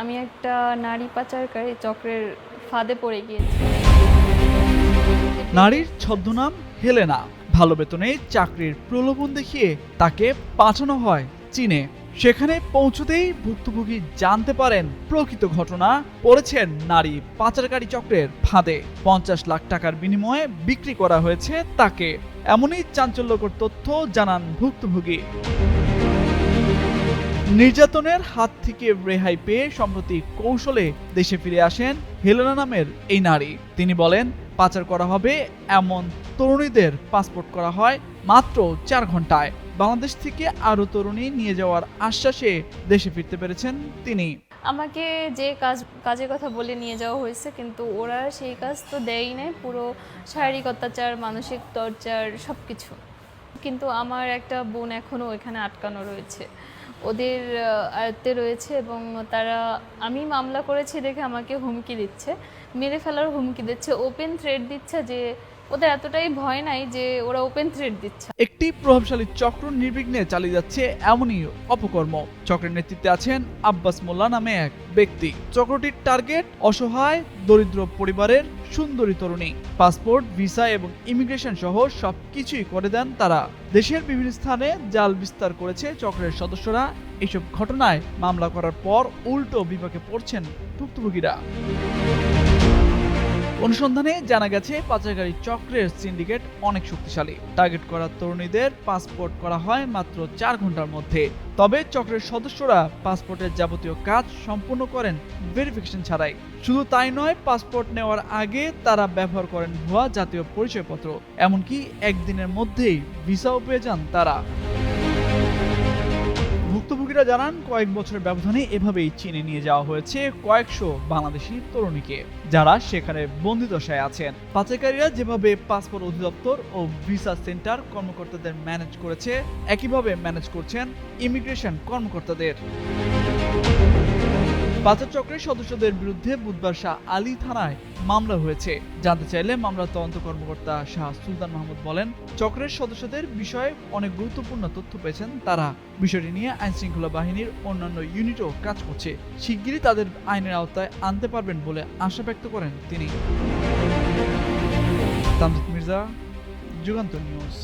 আমি একটা নারী পাচারকারী চক্রের ফাঁদে পড়ে গিয়েছি। নারীর ছদ্মনাম হেলেনা। ভালো বেতনে চাকরির প্রলোভন দেখিয়ে তাকে পাঠানো হয় চীনে। সেখানে পৌঁছতেই ভুক্তভোগী জানতে পারেন প্রকৃত ঘটনা পড়েছেন নারী পাচারকারী চক্রের ফাঁদে। পঞ্চাশ লাখ টাকার বিনিময়ে বিক্রি করা হয়েছে তাকে। এমনই চাঞ্চল্যকর তথ্য জানান ভুক্তভোগী। নির্যাতনের হাত থেকে রেহাই পেয়ে সম্প্রতি কৌশলে দেশে ফিরে আসেন হেলেনা নামের এই নারী। তিনি বলেন, পাচার করা হবে এমন তরুণীদের পাসপোর্ট করা হয় মাত্র চার ঘন্টায়। বাংলাদেশ থেকে আরও তরুণী নিয়ে যাওয়ার আশ্বাসে দেশে ফিরতে পেরেছেন তিনি। আমাকে যে কাজ, কাজের কথা বলে নিয়ে যাওয়া হয়েছে, কিন্তু ওরা সেই কাজ তো দেয়ই নাই, পুরো শারীরিক অত্যাচার, মানসিক টর্চার সব কিছু কিন্তু আমার একটা বোন এখনও ওইখানে আটকানো রয়েছে। ওদের আয়ত্তে রয়েছে এবং তারা, আমি মামলা করেছি দেখে আমাকে হুমকি দিচ্ছে, মেরে ফেলার হুমকি দিচ্ছে ওপেন থ্রেড দিচ্ছে যে ওদের এতটাই ভয় নাই যে ওরা ওপেন থ্রেড দিচ্ছে। একটি প্রভাবশালী চক্র নির্বিঘ্নে চালিয়ে যাচ্ছে এমনই অপকর্ম। চক্রের নেতৃত্বে আছেন আব্বাস মোল্লা নামে এক ব্যক্তি। চক্রটির টার্গেট, অসহায়, দরিদ্র পরিবারের সুন্দরী তরুণী। পাসপোর্ট, ভিসা এবং ইমিগ্রেশন সহ সবকিছুই করে দেন তারা। দেশের বিভিন্ন স্থানে জাল বিস্তার করেছে চক্রের সদস্যরা। এসব ঘটনায় মামলা করার পর উল্টো বিপাকে পড়ছেন ভুক্তভোগীরা। অনুসন্ধানে জানা গেছে, পাচারকারী চক্রের সিন্ডিকেট অনেক শক্তিশালী। টার্গেট করা তরুণীদের পাসপোর্ট করা হয় মাত্র চার ঘণ্টার মধ্যে। তবে চক্রের সদস্যরা পাসপোর্টের যাবতীয় কাজ সম্পূর্ণ করেন ভেরিফিকেশন ছাড়াই। শুধু তাই নয়, পাসপোর্ট নেওয়ার আগে তারা ব্যবহার করেন ভুয়া জাতীয় পরিচয়পত্র। এমনকি একদিনের মধ্যেই ভিসাও পেয়ে যান তারা। ভুক্তভোগীরা জানান, কয়েক বছরের ব্যবধানে এভাবেই চীনে নিয়ে যাওয়া হয়েছে কয়েকশো বাংলাদেশি তরুণীকে, যারা সেখানে বন্দিদশায় আছেন। পাচারকারীরা যেভাবে পাসপোর্ট অধিদপ্তর ও ভিসা সেন্টার কর্মকর্তাদের ম্যানেজ করেছে, একইভাবে ম্যানেজ করছেন ইমিগ্রেশন কর্মকর্তাদের। পাচার চক্রের সদস্যদের বিরুদ্ধে বুধবার শাহ আলী থানায় মামলা হয়েছে। জানতে চাইলে মামলার তদন্ত কর্মকর্তা শাহ সুলতান মাহমুদ বলেন, চক্রের সদস্যদের বিষয়ে অনেক গুরুত্বপূর্ণ তথ্য পেয়েছেন তারা। বিষয়টি নিয়ে আইন শৃঙ্খলা বাহিনীর অন্যান্য ইউনিটও কাজ করছে। শিগগিরই তাদের আইনের আওতায় আনতে পারবেন বলে আশা ব্যক্ত করেন তিনি। তামজিদ মির্জা, যুগান্তর নিউজ।